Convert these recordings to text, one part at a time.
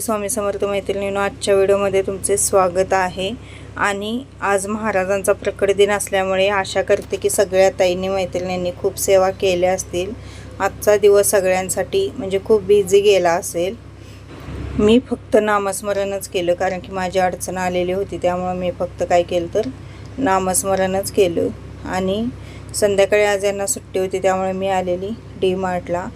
स्वामी समर्थ मैत्रिणींनो आजच्या व्हिडिओमध्ये तुमचे स्वागत आहे. आणि आज महाराजांचा प्रकट दिन असल्यामुळे आशा करते की सगळ्या ताईंनी मैत्रिणींनी खूप सेवा केल्या असतील. आजचा दिवस सगळ्यांसाठी म्हणजे खूप बिझी गेला असेल. मी फक्त नामस्मरणच केलं कारण की माझी अडचण आलेली होती त्यामुळं मी फक्त काय केलं तर नामस्मरणच केलं. आणि संध्याकाळी आज यांना सुट्टी होती त्यामुळे मी आलेली डी मार्टला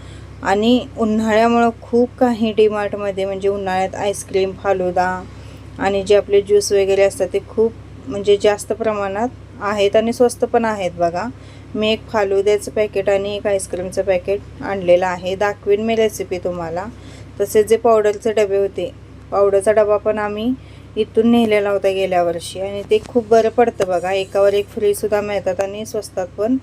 आणि उन्हाळ्यामुळं खूप काही डी मार्टमध्ये म्हणजे उन्हाळ्यात आईस्क्रीम फालुदा आणि जे आपले ज्यूस वगैरे असतात ते खूप म्हणजे जास्त प्रमाणात आहेत आणि स्वस्त पण आहेत बघा. मी एक फालुद्याचं पॅकेट आणि एक आईस्क्रीमचं पॅकेट आणलेलं आहे. दाखवीन मी रेसिपी तुम्हाला. तसेच जे पावडरचे डबे होते पावडरचा डबा पण आम्ही इथून नेलेला होता गेल्या वर्षी आणि ते खूप बरं पडतं बघा. एकावर एक फ्रीसुद्धा मिळतात आणि स्वस्तात पण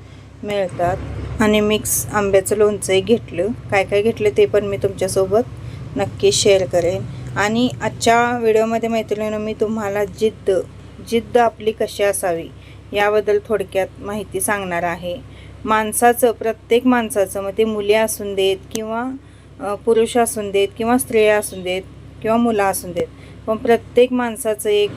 मिळतात. आणि मिक्स आंब्याचं लोणचंही घेतलं. काय काय घेतलं ते पण मी तुमच्यासोबत नक्की शेअर करेन. आणि आजच्या व्हिडिओमध्ये मैत्रिणीनं मी तुम्हाला जिद्द जिद्द आपली कशी असावी याबद्दल थोडक्यात माहिती सांगणार आहे. माणसाचं प्रत्येक माणसाचं मग ते मुली असून देत किंवा पुरुष असून देत किंवा स्त्रिया असून देत किंवा मुलं असून देत पण प्रत्येक माणसाचं एक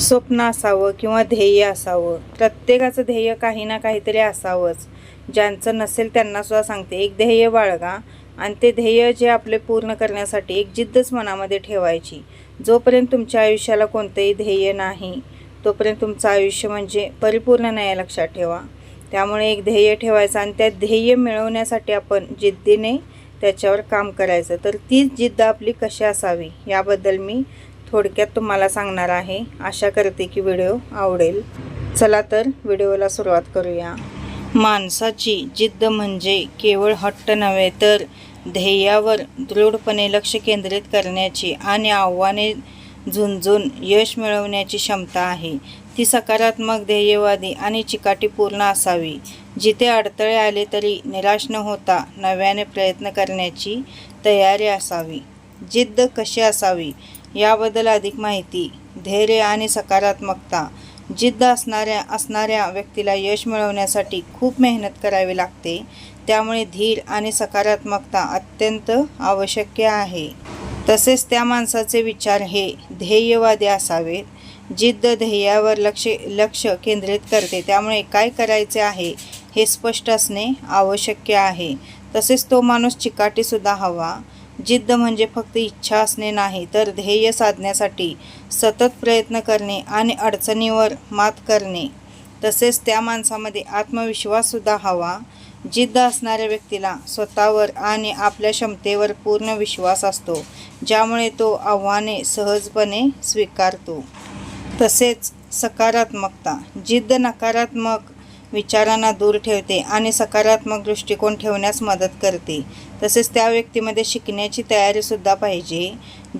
स्वप्न असावं किंवा ध्येय असावं. प्रत्येकाचं ध्येय काही ना काहीतरी असावंच. ज्यांचं नसेल त्यांना सुद्धा सांगते. एक ध्येय बाळगा आणि ते ध्येय जे आपले पूर्ण करण्यासाठी एक जिद्दच मनामध्ये ठेवायची. जोपर्यंत तुमच्या आयुष्याला कोणतंही ध्येय नाही तोपर्यंत तुमचं आयुष्य म्हणजे परिपूर्ण नाही लक्षात ठेवा. त्यामुळे एक ध्येय ठेवायचं आणि त्या ध्येय मिळवण्यासाठी आपण जिद्दीने त्याच्यावर काम करायचं. तर तीच जिद्द आपली कशी असावी याबद्दल मी थोडक्यात तुम्हाला सांगणार आहे. आशा करते की व्हिडिओ आवडेल. चला तर व्हिडिओला सुरुवात करूया. माणसाची जिद्द म्हणजे केवळ हट्ट नव्हे तर ध्येयावर दृढपणे लक्ष केंद्रित करण्याची आणि आव्हाने झुंजून यश मिळवण्याची क्षमता आहे. ती सकारात्मक ध्येयवादी आणि चिकाटीपूर्ण असावी. जिथे अडथळे आले तरी निराश न होता नव्याने प्रयत्न करण्याची तयारी असावी. जिद्द कशी असावी? याबद्दल अधिक माहिती धैर्य आणि सकारात्मकता जिद्द असणाऱ्या असणाऱ्या व्यक्तीला यश मिळवण्यासाठी खूप मेहनत करावी लागते. त्यामुळे धीर आणि सकारात्मकता अत्यंत आवश्यक आहे. तसेच त्या माणसाचे विचार हे ध्येयवादी असावेत. जिद्द ध्येयावर लक्ष लक्ष केंद्रित करते. त्यामुळे काय करायचे आहे हे स्पष्ट असणे आवश्यक आहे. तसेच तो माणूस चिकाटीसुद्धा हवा. जिद्द म्हणजे फक्त इच्छा असणे नाही तर ध्येय साधण्यासाठी सतत प्रयत्न करणे आणि अडचणीवर मात करणे. तसेच त्या माणसामध्ये आत्मविश्वाससुद्धा हवा. जिद्द असणाऱ्या व्यक्तीला स्वतःवर आणि आपल्या क्षमतेवर पूर्ण विश्वास असतो ज्यामुळे तो आव्हाने सहजपणे स्वीकारतो. तसेच सकारात्मकता जिद्द नकारात्मक विचारांना दूर ठेवते आणि सकारात्मक दृष्टिकोन ठेवण्यास मदत करते. तसेच त्या व्यक्तीमध्ये शिकण्याची तयारीसुद्धा पाहिजे.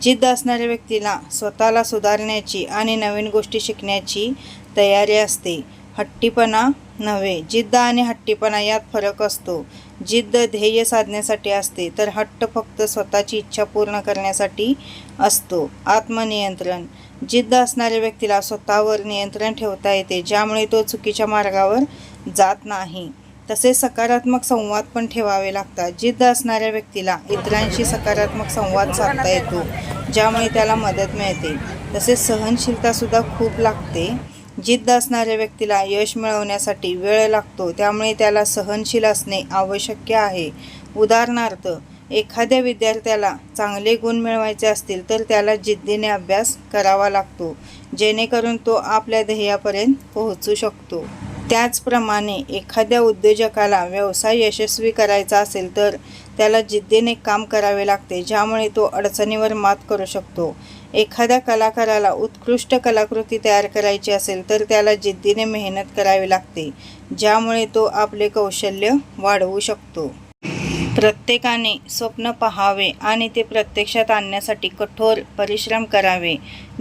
जिद्द असणाऱ्या व्यक्तीला स्वतःला सुधारण्याची आणि नवीन गोष्टी शिकण्याची तयारी असते. हट्टीपणा नव्हे जिद्द आणि हट्टीपणा यात फरक असतो. जिद्द ध्येय साधण्यासाठी असते तर हट्ट फक्त स्वतःची इच्छा पूर्ण करण्यासाठी असतो. आत्मनियंत्रण जिद्द असणाऱ्या व्यक्तीला स्वतःवर नियंत्रण ठेवता येते ज्यामुळे तो चुकीच्या मार्गावर जात नाही. तसेच सकारात्मक संवाद पण ठेवावे लागतात. जिद्द असणाऱ्या व्यक्तीला इतरांशी सकारात्मक संवाद साधता येतो ज्यामुळे त्याला मदत मिळते. तसेच सहनशीलतासुद्धा खूप लागते. जिद्द असणाऱ्या व्यक्तीला यश मिळवण्यासाठी वेळ लागतो त्यामुळे त्याला सहनशील असणे आवश्यक आहे. उदाहरणार्थ एखाद्या विद्यार्थ्याला चांगले गुण मिळवायचे असतील तर त्याला जिद्दीने अभ्यास करावा लागतो जेणेकरून तो आपल्या ध्येयापर्यंत पोहोचू शकतो. त्याचप्रमाणे एखाद्या उद्योजकाला व्यवसाय यशस्वी करायचा असेल तर त्याला जिद्दीने काम करावे लागते ज्यामुळे तो अडचणीवर मात करू शकतो. एखाद्या कलाकाराला उत्कृष्ट कलाकृती तयार करायची असेल तर त्याला जिद्दीने मेहनत करावी लागते ज्यामुळे तो आपले कौशल्य वाढवू शकतो. प्रत्येकाने स्वप्न पहावे आणि ते प्रत्यक्षात आणण्यासाठी कठोर परिश्रम करावे.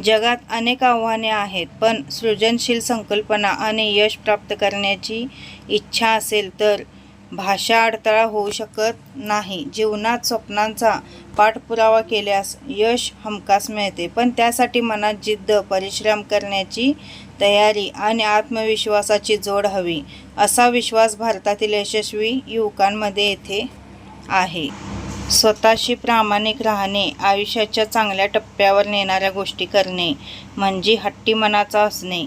जगात अनेक आव्हाने आहेत पण सृजनशील संकल्पना आणि यश प्राप्त करण्याची इच्छा असेल तर भाषा अडथळा होऊ शकत नाही. जीवनात स्वप्नांचा पाठपुरावा केल्यास यश हमखास मिळते पण त्यासाठी मनात जिद्द परिश्रम करण्याची तयारी आणि आत्मविश्वासाची जोड हवी असा विश्वास भारतातील यशस्वी युवकांमध्ये येथे आहे. स्वतःशी प्रामाणिक राहणे आयुष्याच्या चांगल्या टप्प्यावर नेणाऱ्या गोष्टी करणे म्हणजे हट्टी मनाचा असणे.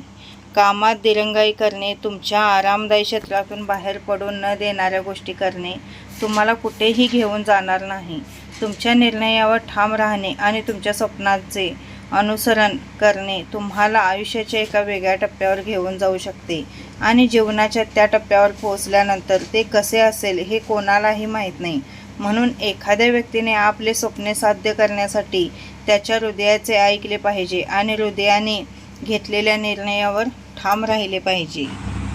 कामात दिरंगाई करणे तुमच्या आरामदायी क्षेत्रातून बाहेर पडून न देणाऱ्या गोष्टी करणे तुम्हाला कुठेही घेऊन जाणार नाही. तुमच्या निर्णयावर ठाम राहणे आणि तुमच्या स्वप्नाचे अनुसरण करणे तुम्हाला आयुष्याच्या एका वेगळ्या टप्प्यावर घेऊन जाऊ शकते. आणि जीवनाच्या त्या टप्प्यावर पोहोचल्यानंतर ते कसे असेल हे कोणालाही माहीत नाही. म्हणून एखाद्या व्यक्तीने आपले स्वप्ने साध्य करण्यासाठी त्याच्या हृदयाचे ऐकले पाहिजे आणि हृदयाने घेतलेल्या निर्णयावर ठाम राहिले पाहिजे.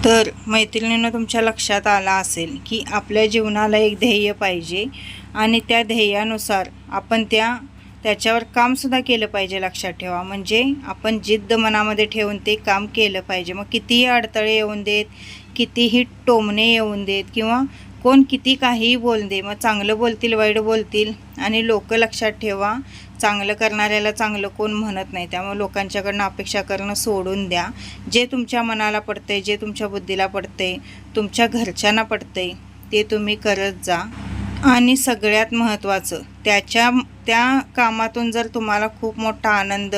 तर मैत्रिणीनं तुमच्या लक्षात आला असेल की आपल्या जीवनाला एक ध्येय पाहिजे आणि त्या ध्येयानुसार आपण त्या त्याच्यावर कामसुद्धा केलं पाहिजे लक्षात ठेवा. म्हणजे आपण जिद्द मनामध्ये ठेवून ते काम केलं पाहिजे. मग कितीही अडथळे येऊन देत कितीही टोमणे येऊन देत किंवा कोण किती काहीही बोल दे मग चांगलं बोलतील वाईट बोलतील आणि लोक लक्षात ठेवा चांगलं करणाऱ्याला चांगलं कोण म्हणत नाही. त्यामुळे लोकांच्याकडनं अपेक्षा करणं सोडून द्या. जे तुमच्या मनाला पडतंय जे तुमच्या बुद्धीला पडतंय तुमच्या घरच्यांना पडतंय ते तुम्ही करत जा. आणि सगळ्यात महत्त्वाचं त्याच्या त्या कामातून जर तुम्हाला खूप मोठा आनंद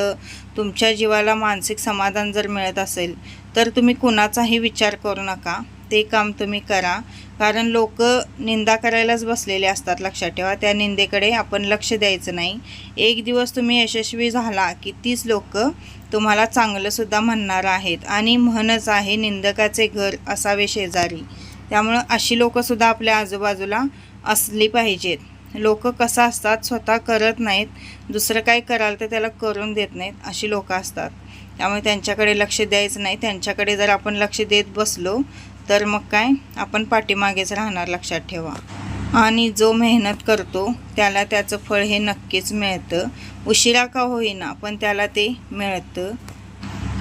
तुमच्या जीवाला मानसिक समाधान जर मिळत असेल तर तुम्ही कुणाचाही विचार करू नका. ते काम तुम्ही करा. कारण लोक निंदा करायलाच बसलेले असतात लक्षात ठेवा. त्या निंदेकडे आपण लक्ष द्यायचं नाही. एक दिवस तुम्ही यशस्वी झाला की तीच लोक तुम्हाला चांगलंसुद्धा म्हणणार आहेत. आणि म्हणच आहे निंदकाचे घर असावे शेजारी. त्यामुळं अशी लोकंसुद्धा आपल्या आजूबाजूला असली पाहिजेत. लोक कसं असतात स्वतः करत नाहीत दुसरं काय कराल तर त्याला करून देत नाहीत अशी लोकं असतात. त्यामुळे त्यांच्याकडे लक्ष द्यायचं नाही. त्यांच्याकडे जर आपण लक्ष देत बसलो तर मग काय? आपण पाठीमागेच राहणार लक्षात ठेवा. आणि जो मेहनत करतो त्याला त्याचं फळ हे नक्कीच मिळतं. उशिरा का होईना पण त्याला ते मिळतं.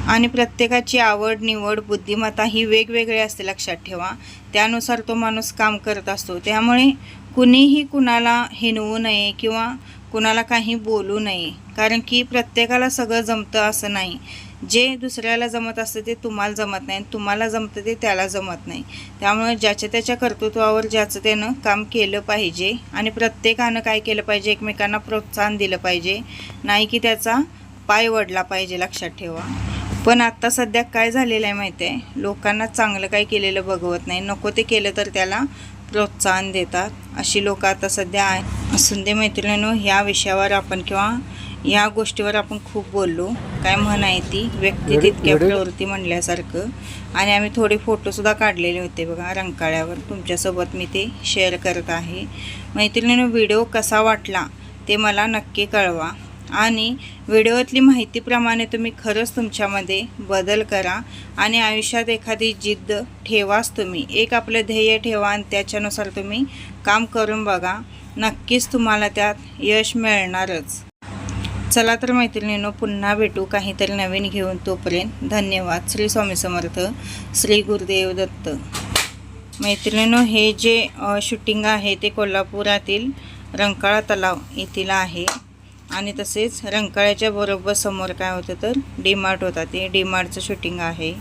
आणि प्रत्येकाची आवड निवड बुद्धिमत्ता ही वेगवेगळी असते लक्षात ठेवा. त्यानुसार तो माणूस काम करत असतो. त्यामुळे कुणीही कुणाला हिनवू नये किंवा कुणाला काही बोलू नये. कारण की प्रत्येकाला सगळं जमतं असं नाही. जे दुसऱ्याला जमत असतं ते तुम्हाला जमत नाही. तुम्हाला जमतं ते त्याला जमत नाही. त्यामुळे ज्याच्या त्याच्या कर्तृत्वावर ज्याचं त्यानं काम केलं पाहिजे आणि प्रत्येकानं काय केलं पाहिजे? एकमेकांना प्रोत्साहन दिलं पाहिजे. नाही की त्याचा पाय वडला पाहिजे लक्षात ठेवा. पण आत्ता सध्या काय झालेलं आहे माहिती आहे लोकांना चांगलं काय केलेलं बघवत नाही. नको ते केलं तर त्याला प्रोत्साहन देतात. अशी लोक आता सध्या आहे. असून दे मैत्रिणींनो ह्या विषयावर आपण किंवा या गोष्टीवर आपण खूप बोललो. काय म्हण आहे ती? व्यक्ती तितक्या प्रवृत्ती म्हणल्यासारखं. आणि आम्ही थोडे फोटोसुद्धा काढलेले होते बघा रंकाळ्यावर. तुमच्यासोबत मी ते शेअर करत आहे. मैत्रिणीनं व्हिडिओ कसा वाटला ते मला नक्की कळवा. आणि व्हिडिओतली माहितीप्रमाणे तुम्ही खरंच तुमच्यामध्ये बदल करा आणि आयुष्यात एखादी जिद्द ठेवाच तुम्ही. एक आपलं ध्येय ठेवा आणि त्याच्यानुसार तुम्ही काम करून बघा. नक्कीच तुम्हाला त्यात यश मिळणारच. चला तर मैत्रिणींनो पुन्हा भेटू काहीतरी नवीन घेऊन तोपर्यंत. धन्यवाद. श्री स्वामी समर्थ. श्री गुरुदेव दत्त. मैत्रिणीनो हे जे शूटिंग आहे ते कोल्हापुरातील रंकाळा तलाव येथील आहे. आणि तसेच रंकाळ्याच्या बरोबर समोर काय होतं तर डी मार्ट होता. ते डी मार्टचं शूटिंग आहे.